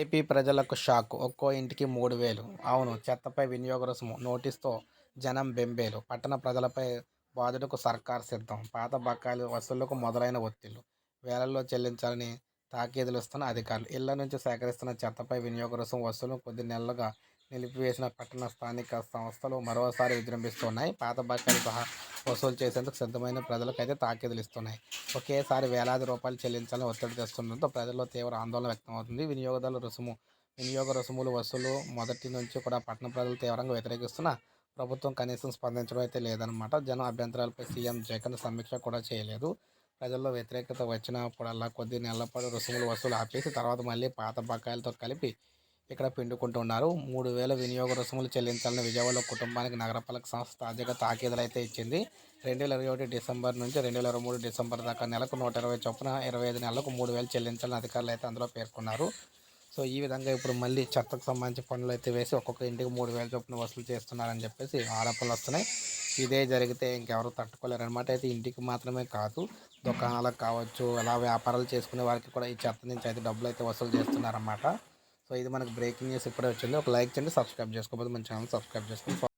AP ప్రజలకు shock. ఒక్కో ఇంటికి మూడు వేలు. అవును చెత్తపై వినియోగ రుసుము నోటీస్తో జనం బెంబేలు. పట్టణ ప్రజలపై బాధుడుకు సర్కార్ సిద్ధం. పాత బకాయిలు వసూళ్ళకు మొదలైన ఒత్తిళ్ళు. వేలల్లో చెల్లించాలని తాకీదులు ఇస్తున్న అధికారులు. ఇళ్ళ నుంచి సేకరిస్తున్న చెత్తపై వినియోగ రుసుము వసూలు కొద్ది నెలలుగా నిలిపివేసిన పట్టణ స్థానిక సంస్థలు మరోసారి విజృంభిస్తున్నాయి. పాత బకాయిలు సహా వసూలు చేసేందుకు సిద్ధమైన ప్రజలకు అయితే తాకీదులు ఇస్తున్నాయి. ఒకేసారి వేలాది రూపాయలు చెల్లించాలని ఒత్తిడి తెస్తుండటంతో ప్రజల్లో తీవ్ర ఆందోళన వ్యక్తమవుతుంది. వినియోగదారుల రుసుము వినియోగ రుసుములు వసూలు మొదటి నుంచి కూడా పట్టణ ప్రజలు తీవ్రంగా వ్యతిరేకిస్తున్న ప్రభుత్వం కనీసం స్పందించడం అయితే లేదనమాట జనం అభ్యంతరాలపై సీఎం జగన్ సమీక్ష కూడా చేయలేదు. ప్రజల్లో వ్యతిరేకత వచ్చినప్పుడల్లా కొద్ది నెలల పాటు రుసుములు వసూలు ఆపేసి తర్వాత మళ్ళీ పాత బకాయిలతో కలిపి ఇక్కడ పిండుకుంటున్నారు మూడు వేల వినియోగ రుసుములు చెల్లించాలని విజయవాడలో కుటుంబానికి నగరపాలక సంస్థ తాజాగా తాకీదులు అయితే ఇచ్చింది. రెండు వేల ఇరవై ఒకటి డిసెంబర్ నుంచి రెండు వేల ఇరవై మూడు డిసెంబర్ దాకా నెలకు నూట ఇరవై చొప్పున ఇరవై ఐదు నెలలకు మూడు వేలు చెల్లించాలని అధికారులు అయితే అందులో పేర్కొన్నారు. సో ఈ విధంగా ఇప్పుడు మళ్ళీ చెత్తకు సంబంధించి పనులు అయితే వేసి ఒక్కొక్క ఇంటికి మూడు వేల చొప్పున వసూలు చేస్తున్నారని చెప్పేసి ఆరోపణలు వస్తున్నాయి. ఇదే జరిగితే ఇంకెవరు తట్టుకోలేరనమాట అయితే ఇంటికి మాత్రమే కాదు దుకాణాలకు కావచ్చు అలా వ్యాపారాలు చేసుకునే వారికి కూడా ఈ చెత్త నుంచి అయితే డబ్బులు అయితే వసూలు చేస్తున్నారన్నమాట. సో ఇది మనకు బ్రేకింగ్ న్యూస్ ఇప్పుడే వచ్చింది. ఒక లైక్ చేయండి సబ్స్క్రైబ్ చేసుకోకపోతే మన ఛానల్ సబ్స్క్రైబ్ చేసుకోండి.